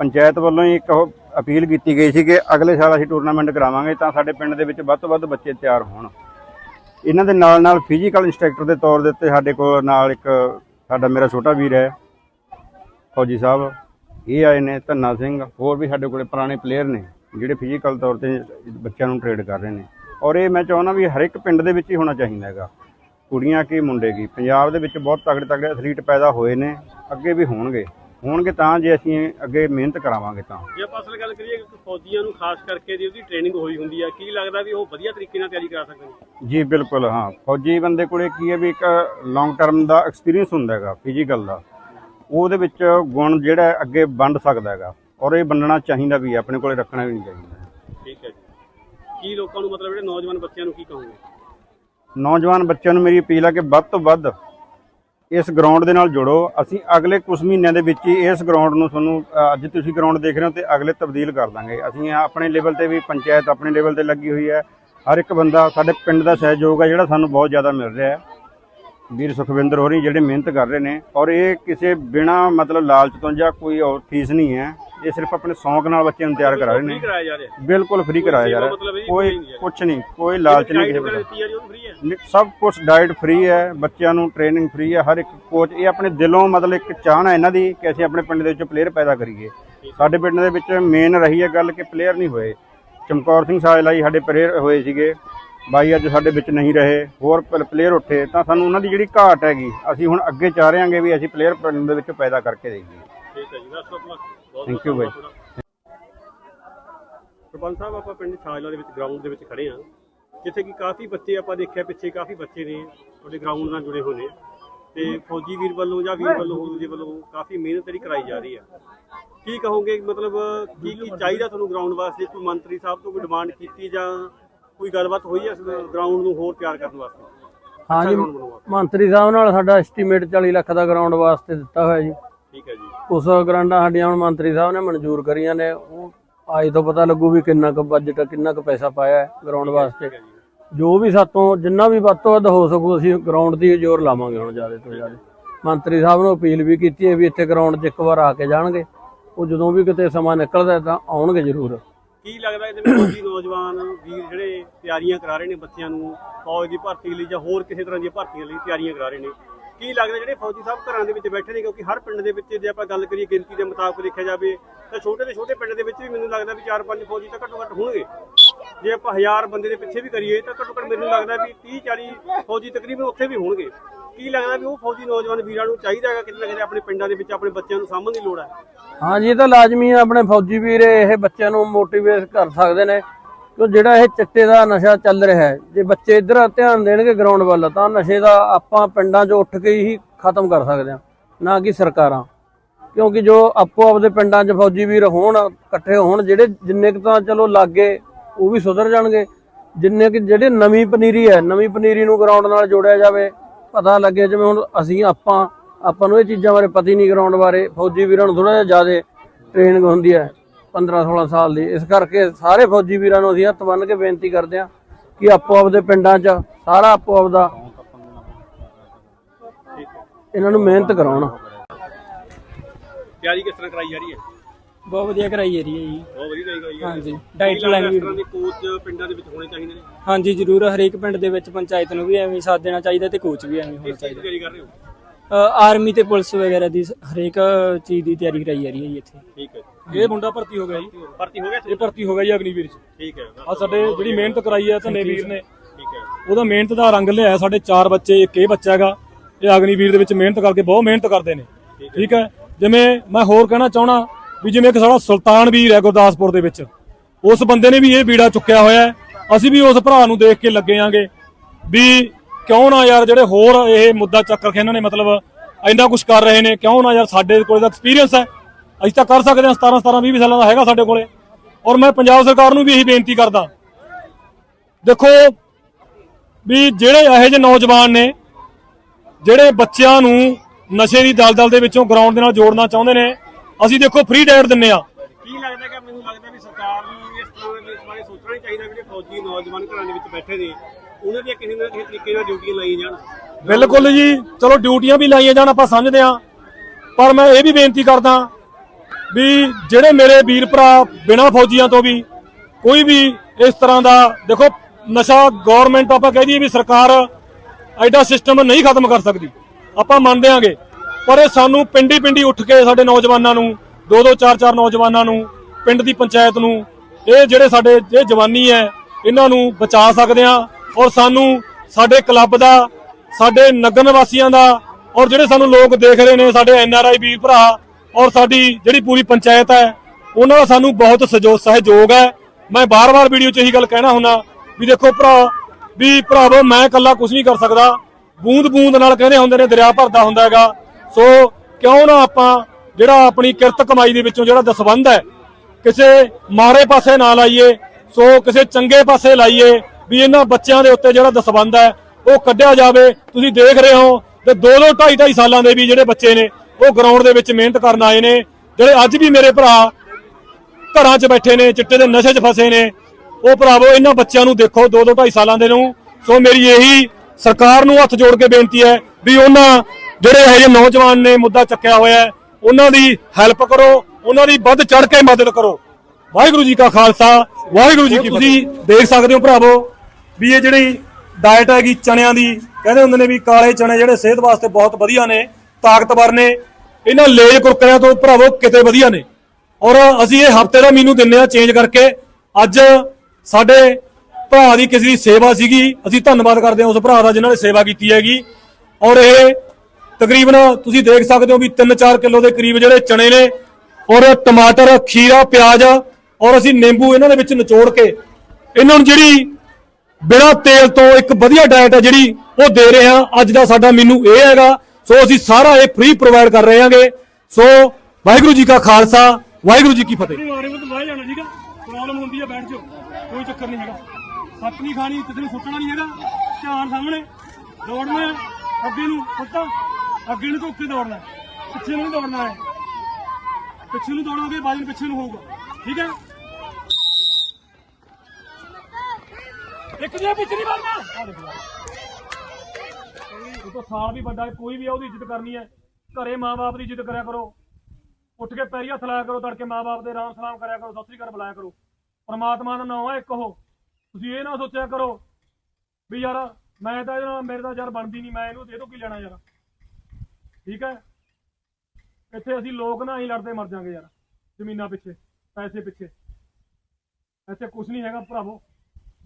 ਪੰਚਾਇਤ ਵੱਲੋਂ ਹੀ ਇੱਕ ਅਪੀਲ ਕੀਤੀ ਗਈ ਸੀ ਕਿ ਅਗਲੇ ਸਾਲ ਅਸੀਂ ਟੂਰਨਾਮੈਂਟ ਕਰਾਵਾਂਗੇ ਤਾਂ ਸਾਡੇ ਪਿੰਡ ਦੇ ਵਿੱਚ ਵੱਧ ਤੋਂ ਵੱਧ ਬੱਚੇ ਤਿਆਰ ਹੋਣ। ਇਹਨਾਂ ਦੇ ਨਾਲ ਨਾਲ ਫਿਜ਼ੀਕਲ ਇੰਸਟ੍ਰਕਟਰ ਦੇ ਤੌਰ ਦੇ ਉੱਤੇ ਸਾਡੇ ਕੋਲ ਨਾਲ ਇੱਕ ਸਾਡਾ ਮੇਰਾ ਛੋਟਾ ਵੀਰ ਹੈ। ਫੌਜੀ ਸਾਹਿਬ ਇਹ ਆਏ ਨੇ ਧੰਨਾ ਸਿੰਘ ਹੋਰ ਵੀ ਸਾਡੇ ਕੋਲੇ ਪੁਰਾਣੇ ਪਲੇਅਰ ਨੇ ਜਿਹੜੇ ਫਿਜ਼ੀਕਲ ਤੌਰ ਤੇ ਬੱਚਿਆਂ ਨੂੰ ਟ੍ਰੇਡ ਕਰ ਰਹੇ ਨੇ। ਔਰ ਇਹ ਮੈਂ ਚਾਹੁੰਦਾ ਵੀ ਹਰ ਇੱਕ ਪਿੰਡ ਦੇ ਵਿੱਚ ਹੀ ਹੋਣਾ ਚਾਹੀਦਾ ਹੈਗਾ। ਕੁੜੀਆਂ ਕੀ ਮੁੰਡੇ ਕੀ। ਪੰਜਾਬ ਦੇ ਵਿੱਚ ਬਹੁਤ ਤਗੜੇ ਤਗੜੇ ਐਥਲੀਟ ਪੈਦਾ ਹੋਏ ਨੇ ਅੱਗੇ ਵੀ ਹੋਣਗੇ। ਹੋਣਗੇ ਤਾਂ ਜੇ ਅਸੀਂ ਅੱਗੇ ਮਿਹਨਤ ਕਰਾਵਾਂਗੇ ਤਾਂ। ਜੇ ਆਪਾਂ ਅਸਲ ਗੱਲ ਕਰੀਏ ਕਿ ਫੌਜੀਆਂ ਨੂੰ ਖਾਸ ਕਰਕੇ ਜੇ ਉਹਦੀ ਟ੍ਰੇਨਿੰਗ ਹੋਈ ਹੁੰਦੀ ਆ ਕੀ ਲੱਗਦਾ ਵੀ ਉਹ ਵਧੀਆ ਤਰੀਕੇ ਨਾਲ ਤਿਆਰੀ ਕਰਾ ਸਕਦੇ ਨੇ ਜੀ ਬਿਲਕੁਲ ਹਾਂ। ਫੌਜੀ ਬੰਦੇ ਕੋਲੇ ਕੀ ਹੈ ਵੀ ਇੱਕ ਲੌਂਗ ਟਰਮ ਦਾ ਐਕਸਪੀਰੀਅੰਸ ਹੁੰਦਾ ਹੈਗਾ ਫਿਜ਼ੀਕਲ ਦਾ। ਉਹਦੇ ਵਿੱਚ ਗੁਣ ਜਿਹੜਾ ਅੱਗੇ ਵੰਡ ਸਕਦਾ ਹੈਗਾ। ਔਰ ਇਹ ਵੰਡਣਾ ਚਾਹੀਦਾ ਵੀ ਹੈ, ਆਪਣੇ ਕੋਲੇ ਰੱਖਣਾ ਵੀ ਨਹੀਂ ਚਾਹੀਦਾ। ਠੀਕ ਹੈ ਜੀ। ਕੀ ਲੋਕਾਂ ਨੂੰ ਮਤਲਬ ਜਿਹੜੇ ਨੌਜਵਾਨ ਬੱਚਿਆਂ ਨੂੰ ਕੀ ਕਹੋਗੇ? ਨੌਜਵਾਨ ਬੱਚਿਆਂ ਨੂੰ ਮੇਰੀ ਅਪੀਲ ਹੈ ਕਿ ਵੱਧ ਤੋਂ ਵੱਧ ਇਸ ਗਰਾਊਂਡ ਦੇ ਨਾਲ ਜੁੜੋ। ਅਸੀਂ ਅਗਲੇ ਕੁਝ ਮਹੀਨਿਆਂ ਦੇ ਵਿੱਚ ਹੀ ਇਸ ਗਰਾਊਂਡ ਨੂੰ ਤੁਹਾਨੂੰ ਅ, ਅੱਜ ਤੁਸੀਂ ਗਰਾਊਂਡ ਦੇਖ ਰਹੇ ਹੋ ਤੇ ਅਗਲੇ ਤਬਦੀਲ ਕਰ ਦਾਂਗੇ। ਅਸੀਂ ਆਪਣੇ ਲੈਵਲ ਤੇ ਵੀ ਪੰਚਾਇਤ ਆਪਣੇ ਲੈਵਲ ਤੇ ਲੱਗੀ ਹੋਈ ਹੈ। ਹਰ ਇੱਕ ਬੰਦਾ ਸਾਡੇ ਪਿੰਡ ਦਾ ਸਹਿਯੋਗ ਹੈ ਜਿਹੜਾ ਸਾਨੂੰ ਬਹੁਤ ਜ਼ਿਆਦਾ ਮਿਲ ਰਿਹਾ ਹੈ। ਵੀਰ ਸੁਖਵਿੰਦਰ ਹੋਰੀ ਜਿਹੜੇ ਮਿਹਨਤ ਕਰ ਰਹੇ ਨੇ ਔਰ ਇਹ ਕਿਸੇ ਬਿਨਾ ਮਤਲਬ ਲਾਲਚ ਤੋਂ ਜਾਂ ਕੋਈ ਹੋਰ ਫੀਸ ਨਹੀਂ ਹੈ। ਇਹ ਸਿਰਫ ਆਪਣੇ ਸ਼ੌਂਕ ਨਾਲ ਬੱਚਿਆਂ ਨੂੰ ਤਿਆਰ ਕਰਾ ਰਹੇ ਨੇ। ਬਿਲਕੁਲ ਫ੍ਰੀ ਕਰਾਇਆ ਜਾ ਰਿਹਾ ਕੋਈ ਹੈ। ਕੁਝ ਨਹੀਂ ਕੋਈ ਲਾਲਚ ਨਹੀਂ ਕਿਸੇ ਦਾ। ਹੈ। ਸਭ ਕੁਝ ਡਾਈਟ ਫ੍ਰੀ ਹੈ ਬੱਚਿਆਂ ਨੂੰ ਟ੍ਰੇਨਿੰਗ ਫ੍ਰੀ ਹੈ ਹਰ ਇੱਕ ਕੋਚ ਇਹ ਆਪਣੇ ਦਿਲੋਂ ਮਤਲਬ ਇੱਕ ਚਾਹਨਾ ਇਹਨਾਂ ਦੀ ਕਿ ਅਸੀਂ ਆਪਣੇ ਪਿੰਡ ਦੇ ਵਿੱਚ ਪਲੇਅਰ ਪੈਦਾ ਕਰੀਏ। ਸਾਡੇ ਪਿੰਡ ਦੇ ਵਿੱਚ ਮੇਨ ਰਹੀ ਹੈ ਗੱਲ ਕਿ ਪਲੇਅਰ ਨਹੀਂ ਹੋਏ। ਚਮਕੌਰ ਸਿੰਘ ਸਾਜਲਾ ਜੀ ਸਾਡੇ ਪਲੇਅਰ ਹੋਏ ਸੀਗੇ। ਬਾਈ ਅੱਜ ਸਾਡੇ ਵਿੱਚ ਨਹੀਂ ਰਹੇ ਹੋਰ ਪਲੇਅਰ ਉੱਠੇ ਤਾਂ ਸਾਨੂੰ ਉਹਨਾਂ ਦੀ ਜਿਹੜੀ ਘਾਟ ਹੈਗੀ ਅਸੀਂ ਹੁਣ ਅੱਗੇ ਚਾਹ ਰਹੇ ਹਾਂਗੇ ਵੀ ਅਸੀਂ ਪਲੇਅਰ ਪਿੰਡ ਦੇ ਵਿੱਚ ਪੈਦਾ ਕਰਕੇ ਦੇਈਏ। ਠੀਕ ਹੈ ਜੀ ਬਸ ਆਪਣਾ। ਬਹੁਤ Thank you ਬਾਈ। ਸਰਪੰਚ ਸਾਹਿਬ ਆਪਾਂ ਪਿੰਡ ਛਾਜਲਾ ਦੇ ਵਿੱਚ ਗਰਾਊਂਡ ਦੇ ਵਿੱਚ ਖੜੇ ਆ ਜਿੱਥੇ ਕਿ ਕਾਫੀ ਬੱਚੇ ਆਪਾਂ ਦੇਖਿਆ ਪਿੱਛੇ ਕਾਫੀ ਬੱਚੇ ਨੇ ਤੁਹਾਡੇ ਗਰਾਊਂਡ ਨਾਲ ਜੁੜੇ ਹੋਏ ਨੇ। ਤੇ ਫੌਜੀ ਵੀਰ ਵੱਲੋਂ ਜਾਂ ਵੀਰ ਵੱਲੋਂ ਦੂਜੇ ਵੱਲੋਂ ਕਾਫੀ ਮਿਹਨਤ ਜਿਹੜੀ ਕਰਾਈ ਜਾ ਰਹੀ ਆ। ਕੀ ਕਹੋਗੇ ਮਤਲਬ ਕੀ ਕੀ ਚਾਹੀਦਾ ਤੁਹਾਨੂੰ ਗਰਾਊਂਡ ਵਾਸਤੇ? ਕੋਈ ਮੰਤਰੀ ਸਾਹਿਬ ਤੋਂ ਕੋਈ ਡਿਮਾਂਡ ਕੀਤੀ ਜਾਂ ਕੋਈ ਗੱਲਬਾਤ ਹੋਈ ਹੈ ਇਸ ਗਰਾਊਂਡ ਨੂੰ ਹੋਰ ਤਿਆਰ ਕਰਨ ਵਾਸਤੇ? ਬਣਾਉਣ ਵਾਸਤੇ। ਮੰਤਰੀ ਸਾਹਿਬ ਨਾਲ ਸਾਡਾ ਐਸਟੀਮੇਟ 40 ਲੱਖ ਦਾ ਗਰਾਊਂਡ ਵਾਸਤੇ ਦਿੱਤਾ ਹੋਇਆ ਜੀ। ਠੀਕ ਹੈ ਜੀ। ਉਸ ਗਰਾਂਡਾਂ ਸਾਡੀਆਂ ਹੁਣ ਮੰਤਰੀ ਸਾਹਿਬ ਨੇ ਮਨਜ਼ੂਰ ਕਰੀਆਂ ਨੇ। ਉਹ ਅੱਜ ਤੋਂ ਪਤਾ ਲੱਗੂ ਵੀ ਕਿੰਨਾ ਕੁ ਬਜਟ ਕਿੰਨਾ ਕੁ ਪੈਸਾ ਪਾਇਆ ਹੈ ਗਰਾਊਂਡ ਵਾਸਤੇ ਹੈ ਜੀ। ਜੋ ਵੀ ਸਾਤੋਂ ਜਿੰਨਾ ਵੀ ਵੱਧ ਤੋਂ ਵੱਧ ਹੋ ਸਕੂ ਅਸੀਂ ਗਰਾਊਂਡ ਦੀ ਜ਼ੋਰ ਲਾਵਾਂਗੇ ਹੁਣ ਜ਼ਿਆਦਾ ਤੋਂ ਜ਼ਿਆਦਾ। ਮੰਤਰੀ ਸਾਹਿਬ ਨੂੰ ਅਪੀਲ ਵੀ ਕੀਤੀ ਹੈ ਵੀ ਇੱਥੇ ਗਰਾਊਂਡ 'ਚ ਇੱਕ ਵਾਰ ਆ ਕੇ ਜਾਣਗੇ। ਉਹ ਜਦੋਂ ਵੀ ਕਿਤੇ ਸਮਾਂ ਨਿਕਲਦਾ ਹੈ ਤਾਂ ਆਉਣਗੇ ਜ਼ਰੂਰ। ਕੀ ਲੱਗਦਾ ਇਹਦੇ ਜਿਵੇਂ ਫੌਜੀ ਨੌਜਵਾਨ, ਵੀਰ ਜਿਹੜੇ ਤਿਆਰੀਆਂ ਕਰਾ ਰਹੇ ਨੇ ਬੱਚਿਆਂ ਨੂੰ, ਫੌਜ ਦੀ ਭਰਤੀ ਲਈ ਜਾਂ ਹੋਰ ਕਿਸੇ ਤਰ੍ਹਾਂ ਦੀਆਂ ਭਰਤੀਆਂ ਲਈ ਤਿਆਰੀਆਂ ਕਰਾ ਰਹੇ ਨੇ, ਕੀ ਲੱਗਦਾ ਜਿਹੜੇ ਫੌਜੀ ਸਾਹਿਬ ਘਰਾਂ ਦੇ ਵਿੱਚ ਬੈਠੇ ਨੇ, ਕਿਉਂਕਿ ਹਰ ਪਿੰਡ ਦੇ ਵਿੱਚ ਜੇ ਆਪਾਂ ਗੱਲ ਕਰੀਏ ਗਿਣਤੀ ਦੇ ਮੁਤਾਬਕ ਦੇਖਿਆ ਜਾਵੇ, ਤਾਂ ਛੋਟੇ ਦੇ ਛੋਟੇ ਪਿੰਡ ਦੇ ਵਿੱਚ ਵੀ ਮੈਨੂੰ ਲੱਗਦਾ ਵੀ 4-5 ਫੌਜੀ ਤਾਂ ਘੱਟੋ ਘੱਟ ਹੋਣਗੇ। ਜੇ ਆਪਾਂ 1000 ਬੰਦੇ ਦੇ ਪਿੱਛੇ ਵੀ ਕਰੀਏ ਤਾਂ ਘੱਟੋ ਘੱਟ ਮੈਨੂੰ ਲੱਗਦਾ ਵੀ 30-40 ਫੌਜੀ ਤਕਰੀਬਨ ਉੱਥੇ ਵੀ ਹੋਣਗੇ। ਕੀ ਲੱਗਦਾ ਵੀ ਉਹ ਫੌਜੀ ਨੌਜਵਾਨ ਵੀਰਾਂ ਨੂੰ ਚਾਹੀਦਾ ਹੈਗਾ ਕਿਤੇ ਨਾ ਕਿਤੇ ਆਪਣੇ ਪਿੰਡਾਂ ਦੇ ਵਿੱਚ ਆਪਣੇ ਬੱਚਿਆਂ ਨੂੰ ਸਾਂਭਣ ਦੀ ਲੋੜ ਹੈ? ਹਾਂਜੀ ਇਹ ਤਾਂ ਲਾਜ਼ਮੀ ਹੈ ਆਪਣੇ ਫੌਜੀ ਵੀਰ ਇਹ ਬੱਚਿਆਂ ਨੂੰ ਮੋਟੀਵੇਟ ਕਰ ਸਕਦੇ ਨੇ। ਕਿ ਜਿਹੜਾ ਇਹ ਚਿੱਟੇ ਦਾ ਨਸ਼ਾ ਚੱਲ ਰਿਹਾ ਹੈ, ਜੇ ਬੱਚੇ ਇੱਧਰ ਧਿਆਨ ਦੇਣਗੇ ਗਰਾਊਂਡ ਵੱਲ, ਤਾਂ ਨਸ਼ੇ ਦਾ ਆਪਾਂ ਪਿੰਡਾਂ 'ਚ ਉੱਠ ਕੇ ਹੀ ਖਤਮ ਕਰ ਸਕਦੇ ਹਾਂ, ਨਾ ਕਿ ਸਰਕਾਰਾਂ। ਕਿਉਂਕਿ ਜੋ ਆਪੋ ਆਪਦੇ ਪਿੰਡਾਂ 'ਚ ਫੌਜੀ ਵੀਰ ਹੋਣ, ਇਕੱਠੇ ਹੋਣ, ਜਿਹੜੇ ਜਿੰਨੇ ਕੁ ਤਾਂ ਚਲੋ ਲਾਗੇ ਉਹ ਵੀ ਸੁਧਰ ਜਾਣਗੇ। ਜਿੰਨੇ ਕਿ ਜਿਹੜੇ ਨਵੀਂ ਪਨੀਰੀ ਹੈ, ਨਵੀਂ ਪਨੀਰੀ ਨੂੰ ਗਰਾਊਂਡ ਨਾਲ ਜੋੜਿਆ ਜਾਵੇ, ਪਤਾ ਲੱਗੇ ਜਿਵੇਂ ਹੁਣ ਅਸੀਂ ਆਪਾਂ ਆਪਾਂ ਨੂੰ ਇਹ ਚੀਜ਼ਾਂ ਬਾਰੇ ਪਤਾ ਹੀ ਨਹੀਂ ਗਰਾਊਂਡ ਬਾਰੇ। ਫੌਜੀ ਵੀਰਾਂ ਨੂੰ ਥੋੜਾ ਜਿਹਾ ਜ਼ਿਆਦਾ ਟ੍ਰੇਨਿੰਗ ਹੁੰਦੀ ਹੈ 15 16 ਸਾਲ ਦੀ। ਇਸ ਕਰਕੇ ਸਾਰੇ ਫੌਜੀ ਵੀਰਾਂ ਨੂੰ ਅਸੀਂ ਹੱਥ ਬੰਨ੍ਹ ਕੇ ਬੇਨਤੀ ਕਰਦੇ ਹਾਂ ਕਿ ਆਪੋ ਆਪਦੇ ਪਿੰਡਾਂ 'ਚ ਸਾਰਾ ਆਪੋ ਆਪਦਾ ਇਹਨਾਂ ਨੂੰ ਮਿਹਨਤ ਕਰਾਉਣ। ਤਿਆਰੀ ਕਿਸ ਤਰ੍ਹਾਂ ਕਰਾਈ ਜਾ ਰਹੀ ਹੈ? ਬਹੁਤ ਵਧੀਆ ਕਰਾਈ ਜਾ ਰਹੀ ਹੈ ਜੀ। ਬਹੁਤ ਵਧੀਆ ਕਰਾਈ ਗਈ ਹੈ। ਹਾਂਜੀ ਡਾਈਟ ਲੱਗਦਾ ਇਸ ਲੈਂਗੁਏਜ ਤਰ੍ਹਾਂ ਦੇ ਕੋਚ ਪਿੰਡਾਂ ਦੇ ਵਿੱਚ ਹੋਣੇ ਚਾਹੀਦੇ ਨੇ। ਹਾਂਜੀ ਜ਼ਰੂਰ ਹਰੇਕ ਪਿੰਡ ਦੇ ਵਿੱਚ ਪੰਚਾਇਤ ਨੂੰ ਵੀ ਐਵੇਂ ਹੀ ਸਾਥ ਦੇਣਾ ਚਾਹੀਦਾ ਤੇ ਕੋਚ ਵੀ ਐਵੇਂ ਹੋਣਾ ਕਿਸ ਚੀਜ਼ ਦੀ ਚਾਹੀਦਾ। ਤਿਆਰੀ ਕਰ ਰਹੇ ਹੋ? ਆਰਮੀ ਤੇ ਪੁਲਿਸ ਵਗੈਰਾ ਦੀ ਸ- ਹਰੇਕ ਚੀਜ਼ ਦੀ ਤਿਆਰੀ ਕਰਾਈ ਜਾ ਰਹੀ ਹੈ ਜੀ ਇੱਥੇ। ਠੀਕ ਹੈ ਇਹ ਮੁੰਡਾ ਭਰਤੀ ਹੋ ਗਿਆ ਜੀ। ਭਰਤੀ ਹੋ ਗਿਆ ਇਹ ਭਰਤੀ ਹੋ ਗਿਆ ਜੀ ਅਗਨੀਵੀਰ ਚ। ਠੀਕ ਹੈ। ਆ ਸਾਡੇ ਜਿਹੜੀ ਮਿਹਨਤ ਕਰਾਈ ਹੈ ਧੰਨੇ ਵੀਰ ਨੇ। ਠੀਕ ਹੈ। ਉਹਦਾ ਮਿਹਨਤ ਦਾ ਰੰਗ ਲਿਆ ਸਾਡੇ ਚਾਰ ਬੱਚੇ ਇੱਕ ਇਹ ਬੱਚਾ ਹੈਗਾ। ਇਹ ਅਗਨੀਵੀਰ ਦੇ ਵਿੱਚ ਮਿਹਨਤ ਕਰਕੇ ਬਹੁਤ ਮਿਹਨਤ ਕਰਦੇ ਨੇ। ਠੀਕ ਹੈ। ਜਿਵੇਂ ਮੈਂ ਹੋਰ ਕਹਿਣਾ ਚਾਹਣਾ ਵੀ ਜਿਵੇਂ ਇੱਕ ਸਾਡਾ ਸੁਲਤਾਨ ਵੀਰ ਹੈ ਗੁਰਦਾਸਪੁਰ ਦੇ ਵਿੱਚ, ਉਸ ਬੰਦੇ ਨੇ ਵੀ ਇਹ ਬੀੜਾ ਚੁੱਕਿਆ ਹੋਇਆ ਹੈ। ਅਸੀਂ ਵੀ ਉਸ ਭਰਾ ਨੂੰ ਦੇਖ ਕੇ ਲੱਗੇ ਆਂਗੇ ਵੀ ਕਿਉਂ ਨਾ ਯਾਰ ਜਿਹੜੇ ਹੋਰ ਇਹ ਮੁੱਦਾ ਚੱਕ ਕੇ ਇਹਨਾਂ ਨੇ ਮਤਲਬ ਇੰਨਾ ਕੁਝ ਕਰ ਰਹੇ ਨੇ, ਕਿਉਂ ਨਾ ਯਾਰ ਸਾਡੇ ਕੋਲ ਦਾ ਐਕਸਪੀਰੀਅੰਸ ਹੈ। ਅਸੀਂ ਤਾਂ ਕਰ ਸਕਦੇ ਹਾਂ 17 17 20 ਸਾਲਾਂ ਦਾ ਹੈਗਾ ਸਾਡੇ ਕੋਲੇ। ਔਰ ਮੈਂ ਪੰਜਾਬ ਸਰਕਾਰ ਨੂੰ ਵੀ ਇਹੀ ਬੇਨਤੀ ਕਰਦਾ। ਦੇਖੋ ਵੀ ਜਿਹੜੇ ਇਹੋ ਜਿਹੇ ਨੌਜਵਾਨ ਨੇ, ਜਿਹੜੇ ਬੱਚਿਆਂ ਨੂੰ ਨਸ਼ੇ ਦੀ ਦਲਦਲ ਦੇ ਵਿੱਚੋਂ ਗਰਾਊਂਡ ਦੇ ਨਾਲ ਜੋੜਨਾ ਚਾਹੁੰਦੇ ਨੇ ਅਸੀਂ ਦੇਖੋ ਫ੍ਰੀ ਡਾਈਟ ਦਿੰਨੇ ਆ। ਕੀ ਲੱਗਦਾ ਕਿ ਮੈਨੂੰ ਲੱਗਦਾ ਵੀ ਸਰਕਾਰ ਨੂੰ ਇਸ ਤਰ੍ਹਾਂ ਦੇ ਬਾਰੇ ਸੋਚਣਾ ਹੀ ਚਾਹੀਦਾ ਜਿਹੜੇ ਫੌਜੀ ਨੌਜਵਾਨ ਘਰਾਂ ਦੇ ਵਿੱਚ ਬੈਠੇ ਨੇ ਉਹਨਾਂ ਦੀਆਂ ਕਿਸੇ ਨਾ ਕਿਸੇ ਤਰੀਕੇ ਨਾਲ ਡਿਊਟੀਆਂ ਲਾਈਆਂ ਜਾਣ। ਬਿਲਕੁਲ ਜੀ ਚਲੋ ਡਿਊਟੀਆਂ ਵੀ ਲਾਈਆਂ ਜਾਣ ਆਪਾਂ ਸਮਝਦੇ ਹਾਂ। ਪਰ ਮੈਂ ਇਹ ਵੀ ਬੇਨਤੀ ਕਰਦਾ ਵੀ ਜਿਹੜੇ ਮੇਰੇ ਵੀਰ ਭਰਾ ਬਿਨਾਂ ਫੌਜੀਆਂ ਤੋਂ ਵੀ ਕੋਈ ਵੀ ਇਸ ਤਰ੍ਹਾਂ ਦਾ ਦੇਖੋ ਨਸ਼ਾ ਗਵਰਨਮੈਂਟ ਆਪਾਂ ਕਹਿ ਦਈਏ ਵੀ ਸਰਕਾਰ ਐਡਾ ਸਿਸਟਮ ਨਹੀਂ ਖਤਮ ਕਰ ਸਕਦੀ। ਆਪਾਂ ਮੰਨਦੇ ਆਂਗੇ। ਪਰ ਇਹ ਸਾਨੂੰ ਪਿੰਡੀ ਪਿੰਡੀ ਉੱਠ ਕੇ ਸਾਡੇ ਨੌਜਵਾਨਾਂ ਨੂੰ, ਦੋ ਦੋ ਚਾਰ ਚਾਰ ਨੌਜਵਾਨਾਂ ਨੂੰ, ਪਿੰਡ ਦੀ ਪੰਚਾਇਤ ਨੂੰ, ਇਹ ਜਿਹੜੇ ਸਾਡੇ, ਇਹ ਜਵਾਨੀ ਹੈ, ਇਹਨਾਂ ਨੂੰ ਬਚਾ ਸਕਦੇ ਆ ਔਰ ਸਾਨੂੰ ਸਾਡੇ ਕਲੱਬ ਦਾ, ਸਾਡੇ ਨਗਰ ਨਿਵਾਸੀਆਂ ਦਾ ਔਰ ਜਿਹੜੇ ਸਾਨੂੰ ਲੋਕ ਦੇਖ ਰਹੇ ਨੇ, ਸਾਡੇ ਐਨ ਆਰ ਆਈ ਵੀਰ ਭਰਾ ਔਰ ਸਾਡੀ ਜਿਹੜੀ ਪੂਰੀ ਪੰਚਾਇਤ ਹੈ, ਉਹਨਾਂ ਦਾ ਸਾਨੂੰ ਬਹੁਤ ਸਹਿਯੋਗ ਸਹਿਯੋਗ ਹੈ। ਮੈਂ ਬਾਰ-ਬਾਰ ਵੀਡੀਓ 'ਚ ਇਹੀ ਗੱਲ ਕਹਿਣਾ ਹੁੰਦਾ ਵੀ ਦੇਖੋ ਭਰਾ, ਵੀ ਭਰਾਵੋ, ਮੈਂ ਇਕੱਲਾ ਕੁਝ ਨਹੀਂ ਕਰ ਸਕਦਾ। ਬੂੰਦ ਬੂੰਦ ਨਾਲ ਕਹਿੰਦੇ ਹੁੰਦੇ ਨੇ, ਦਰਿਆ ਭਰਦਾ ਹੁੰਦਾ ਹੈਗਾ। ਸੋ ਕਿਉਂ ਨਾ ਆਪਾਂ ਜਿਹੜਾ ਆਪਣੀ ਕਿਰਤ ਕਮਾਈ ਦੇ ਵਿੱਚੋਂ ਜਿਹੜਾ ਦਸਵੰਧ ਹੈ, ਕਿਸੇ ਮਾੜੇ ਪਾਸੇ ਨਾ ਲਾਈਏ, ਸੋ ਕਿਸੇ ਚੰਗੇ ਪਾਸੇ ਲਾਈਏ, ਵੀ ਇਹਨਾਂ ਬੱਚਿਆਂ ਦੇ ਉੱਤੇ ਜਿਹੜਾ ਦਸਵੰਧ ਹੈ, ਉਹ ਕੱਢਿਆ ਜਾਵੇ। ਤੁਸੀਂ ਦੇਖ ਰਹੇ ਹੋ ਤੇ ਦੋ ਦੋ ਢਾਈ ਢਾਈ ਸਾਲਾਂ ਦੇ ਵੀ ਜਿਹੜੇ ਬੱਚੇ ਨੇ, ਉਹ ਗਰਾਊਂਡ ਦੇ ਵਿੱਚ ਮਿਹਨਤ ਕਰਨ ਆਏ ਨੇ। ਜਿਹੜੇ ਅੱਜ ਵੀ ਮੇਰੇ ਭਰਾ ਘਰਾਂ 'ਚ ਬੈਠੇ ਨੇ, ਚਿੱਟੇ ਦੇ ਨਸ਼ੇ 'ਚ ਫਸੇ ਨੇ, ਉਹ ਭਰਾਵੋ, ਇਹਨਾਂ ਬੱਚਿਆਂ ਨੂੰ ਦੇਖੋ ਦੋ ਦੋ ਢਾਈ ਸਾਲਾਂ ਦੇ ਨੂੰ। ਸੋ ਮੇਰੀ ਇਹੀ ਸਰਕਾਰ ਨੂੰ ਹੱਥ ਜੋੜ ਕੇ ਬੇਨਤੀ ਹੈ ਵੀ ਉਹਨਾਂ ਜਿਹੜੇ ਇਹ ਜਿਹੇ ਨੌਜਵਾਨ ਨੇ ਮੁੱਦਾ ਚੱਕਿਆ ਹੋਇਆ ਹੈ ਉਹਨਾਂ ਦੀ ਹੈਲਪ ਕਰੋ ਉਹਨਾਂ ਦੀ ਵੱਧ ਚੜ ਕੇ ਮਦਦ ਕਰੋ। ਵਾਹਿਗੁਰੂ ਜੀ ਕਾ ਖਾਲਸਾ ਵਾਹਿਗੁਰੂ ਜੀ ਕੀ ਤੁਸੀਂ ਦੇਖ ਸਕਦੇ ਹੋ ਭਰਾਵੋ ਵੀ ਇਹ ਜਿਹੜੀ ਡਾਈਟ ਹੈਗੀ ਚਣਿਆਂ ਦੀ ਕਹਿੰਦੇ ਹੁੰਦੇ ਨੇ ਵੀ ਕਾਲੇ ਚਣੇ ਜਿਹੜੇ ਸਿਹਤ ਵਾਸਤੇ ਬਹੁਤ ਵਧੀਆ ਨੇ ਤਾਕਤਵਰ ਨੇ। ਇਹਨਾਂ ਲੇਜ ਕੁਰਕਰਿਆਂ ਤੋਂ ਭਰਾਵੋ ਕਿਤੇ ਵਧੀਆ ਨੇ। ਔਰ ਅਸੀਂ ਇਹ ਹਫ਼ਤੇ ਦਾ ਮੀਨੂ ਦਿੰਨੇ ਆ ਚੇਂਜ ਕਰਕੇ। ਅੱਜ ਸਾਡੇ ਭਰਾ ਦੀ ਕਿਸੇ ਦੀ ਸੇਵਾ ਸੀਗੀ ਅਸੀਂ ਧੰਨਵਾਦ ਕਰਦੇ ਹਾਂ ਉਸ ਭਰਾ ਦਾ ਜਿਨ੍ਹਾਂ ਨੇ ਸੇਵਾ ਕੀਤੀ ਹੈਗੀ। ਔਰ ਇਹ ਤਕਰੀਬਨ ਤੁਸੀਂ ਦੇਖ ਸਕਦੇ ਹੋ ਵੀ 3-4 ਕਿਲੋ ਦੇ ਕਰੀਬ ਜਿਹੜੇ ਚਣੇ ਨੇ ਔਰ ਟਮਾਟਰ, ਖੀਰਾ, ਪਿਆਜ਼ ਔਰ ਅਸੀਂ ਨਿੰਬੂ ਇਹਨਾਂ ਦੇ ਵਿੱਚ ਨਿਚੋੜ ਕੇ ਇਹਨਾਂ ਨੂੰ ਜਿਹੜੀ ਬਿਨਾਂ ਤੇਲ ਤੋਂ ਇੱਕ ਵਧੀਆ ਡਾਈਟ ਹੈ ਜਿਹੜੀ ਉਹ ਦੇ ਰਹੇ ਹਾਂ। ਅੱਜ ਦਾ ਸਾਡਾ ਮੈਨੂੰ ਇਹ ਹੈਗਾ। ਸੋ ਅਸੀਂ ਸਾਰਾ ਇਹ ਫ੍ਰੀ ਪ੍ਰੋਵਾਈਡ ਕਰ ਰਹੇ ਹਾਂਗੇ। ਸੋ ਵਾਹਿਗੁਰੂ ਜੀ ਕਾ ਖਾਲਸਾ, ਵਾਹਿਗੁਰੂ ਜੀ ਕੀ ਫਤਿਹ। ਮਾਰੇ ਮਤ ਬਾਹਰ ਜਾਣਾ ਠੀਕ ਹੈ ਪ੍ਰੋਬਲਮ ਹੁੰਦੀ ਹੈ ਬੈਠ ਜਾਓ। ਕੋਈ ਚੱਕਰ ਨਹੀਂ ਹੈਗਾ। ਸੱਤ ਨਹੀਂ ਖਾਣੀ, ਕਿਸੇ ਨੂੰ ਸੁੱਟਣਾ ਨਹੀਂ ਹੈਗਾ। ਧਿਆਨ ਸਾਹਮਣੇ। ਦੌੜਨਾ ਅੱਗੇ ਨੂੰ ਪੁੱਤਾ ਅੱਗੇ ਨੂੰ ਧੋਕੇ ਦੌੜਨਾ ਪਿੱਛੇ ਨੂੰ ਦੌੜਨਾ ਹੈ। ਪਿੱਛੇ ਨੂੰ ਦੌੜੋਗੇ ਬਾਜੂ ਪਿੱਛੇ ਨੂੰ ਹੋਊਗਾ। ਠੀਕ ਹੈ? ਇੱਕ ਜਿਹਾ ਪਿੱਛੇ ਨਹੀਂ ਵੜਨਾ ਉਹ ਤਾਂ ਸਾਲ ਵੀ ਵੱਡਾ ਹੈ, ਕੋਈ ਵੀ ਆ ਉਹਦੀ ਇੱਜ਼ਤ ਕਰਨੀ ਹੈ। ਘਰੇ ਮਾਂ-ਬਾਪ ਦੀ ਇੱਜ਼ਤ ਕਰਿਆ ਕਰੋ। ਉੱਠ ਕੇ ਪੈਰੀ ਹੱਥ ਲਾਇਆ ਕਰੋ ਤੜਕੇ ਮਾਂ-ਬਾਪ ਦੇ ਰਾਮ ਸਲਾਮ ਕਰਿਆ ਕਰੋ ਸਤਿ ਸ੍ਰੀ ਅਕਾਲ ਬੁਲਾਇਆ ਕਰੋ। ਪਰਮਾਤਮਾ ਦਾ ਨਾਮ ਹੈ ਇੱਕ ਉਹ। ਤੁਸੀਂ ਇਹ ਨਾ ਸੋਚਿਆ ਕਰੋ ਵੀ ਯਾਰ ਮੈਂ ਤਾਂ ਇਹਦੇ ਨਾਲ ਮੇਰੇ ਤਾਂ ਯਾਰ ਬਣਦੀ ਨਹੀਂ ਮੈਂ ਇਹਨੂੰ ਦੇ ਦੋ ਕੀ ਲੈਣਾ ਯਾਰ? ਠੀਕ ਹੈ? ਇੱਥੇ ਅਸੀਂ ਲੋਕ ਨਾ ਹੀ ਲੜਦੇ ਮਰ ਜਾਾਂਗੇ ਯਾਰ, ਜ਼ਮੀਨਾਂ ਪਿੱਛੇ, ਪੈਸੇ ਪਿੱਛੇ। ਇੱਥੇ ਕੁਝ ਨਹੀਂ ਹੈਗਾ ਭਰਾਵੋ,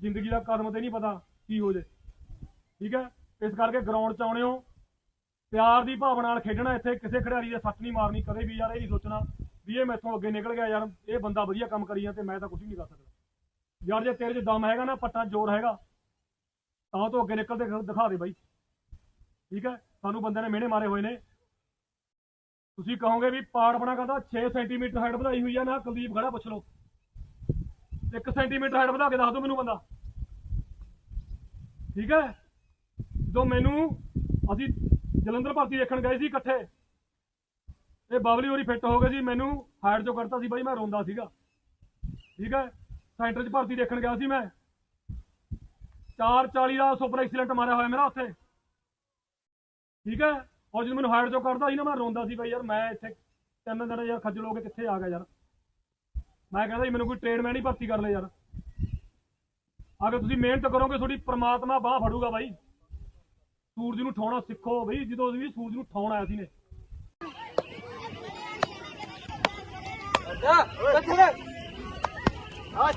ਜ਼ਿੰਦਗੀ ਦਾ ਕਦਮ ਤੇ ਨਹੀਂ ਪਤਾ ਕੀ ਹੋ ਜੇ। ਠੀਕ ਹੈ? ਇਸ ਕਰਕੇ ਗਰਾਊਂਡ 'ਚ ਆਉਣੇ ਹੋ, ਪਿਆਰ ਦੀ ਭਾਵਨਾ ਨਾਲ ਖੇਡਣਾ, ਇੱਥੇ ਕਿਸੇ ਖਿਡਾਰੀ ਦੇ ਸੱਟ ਨਹੀਂ ਮਾਰਨੀ, ਕਦੇ ਵੀ ਯਾਰ ਇਹ ਨਹੀਂ ਸੋਚਣਾ ਵੀ ਇਹ ਮੈਥੋਂ ਅੱਗੇ ਨਿਕਲ ਗਿਆ ਯਾਰ, ਇਹ ਬੰਦਾ ਵਧੀਆ ਕੰਮ ਕਰੀ ਜਾਂਦਾ ਤੇ ਮੈਂ ਤਾਂ ਕੁਝ ਨਹੀਂ ਕਰ ਸਕਦਾ। ਯਾਰ ਜੇ ਤੇਰੇ 'ਚ ਦਮ ਹੈਗਾ ਨਾ, ਪੱਟਾਂ ਜ਼ੋਰ ਹੈਗਾ, ਤਾਂ ਤੂੰ ਅੱਗੇ ਨਿਕਲ ਕੇ ਦਿਖਾ ਦੇ ਬਾਈ। ਠੀਕ ਹੈ? ਸਾਨੂੰ ਬੰਦੇ ਨੇ ਮਿਹਣੇ ਮਾਰੇ ਹੋਏ ਨੇ। ਤੁਸੀਂ ਕਹੋਗੇ ਵੀ ਪਾੜ ਬਣਾ ਕਹਿੰਦਾ 6 ਸੈਂਟੀਮੀਟਰ ਹਾਈਟ ਵਧਾਈ ਹੋਈ ਆ ਨਾ ਕੁਲਦੀਪ ਖੜਾ ਪੁੱਛ ਲਓ। 1 ਸੈਂਟੀਮੀਟਰ ਹਾਈਟ ਵਧਾ ਕੇ ਦੱਸ ਦਿਓ ਮੈਨੂੰ ਬੰਦਾ। ਠੀਕ ਹੈ? ਜਦੋਂ ਮੈਨੂੰ ਅਸੀਂ ਜਲੰਧਰ ਭਰਤੀ ਦੇਖਣ ਗਏ ਸੀ ਇਕੱਠੇ, ਇਹ ਬਾਬਲੀ ਹੋਰੀ ਫਿੱਟ ਹੋ ਗਏ ਸੀ, ਮੈਨੂੰ ਹਾਈਟ ਚੋਂ ਕਰਤਾ ਸੀ ਬਾਈ, ਮੈਂ ਰੋਂਦਾ ਸੀਗਾ। ਠੀਕ ਹੈ? ਸੈਂਟਰ 'ਚ ਭਰਤੀ ਦੇਖਣ ਗਿਆ ਸੀ ਮੈਂ। 440 ਦਾ ਸੁਪਰ ਐਕਸੀਲੈਂਟ ਮਾਰਿਆ ਹੋਇਆ ਮੇਰਾ ਉੱਥੇ। ਠੀਕ ਹੈ? ਉਹ ਜਦੋਂ ਮੈਨੂੰ ਹਾਈਟ ਚੋਂ ਕਰਦਾ ਸੀ ਨਾ, ਮੈਂ ਰੋਂਦਾ ਸੀ ਬਾਈ ਯਾਰ ਮੈਂ ਇੱਥੇ ਤਿੰਨ ਦਿਨ ਯਾਰ ਖੱਜਲ ਹੋ ਕੇ ਕਿੱਥੇ ਆ ਗਿਆ ਯਾਰ। ਮੈਂ ਕਹਿੰਦਾ ਸੀ ਮੈਨੂੰ ਕੋਈ ਟ੍ਰੇਨਮੈਨ ਹੀ ਭਰਤੀ ਕਰ ਲੈ ਯਾਰ। ਅਗਰ ਤੁਸੀਂ ਮਿਹਨਤ ਕਰੋਗੇ, ਤੁਹਾਡੀ ਪ੍ਰਮਾਤਮਾ ਬਾਹ ਫੜੂਗਾ ਬਾਈ। ਸੂਰਜ ਨੂੰ ਠਾਉਣਾ ਸਿੱਖੋ ਬਈ, ਜਦੋਂ ਵੀ ਸੂਰਜ ਨੂੰ ਠਾਉਣ ਆਇਆ ਸੀ ਨੇ। ਆ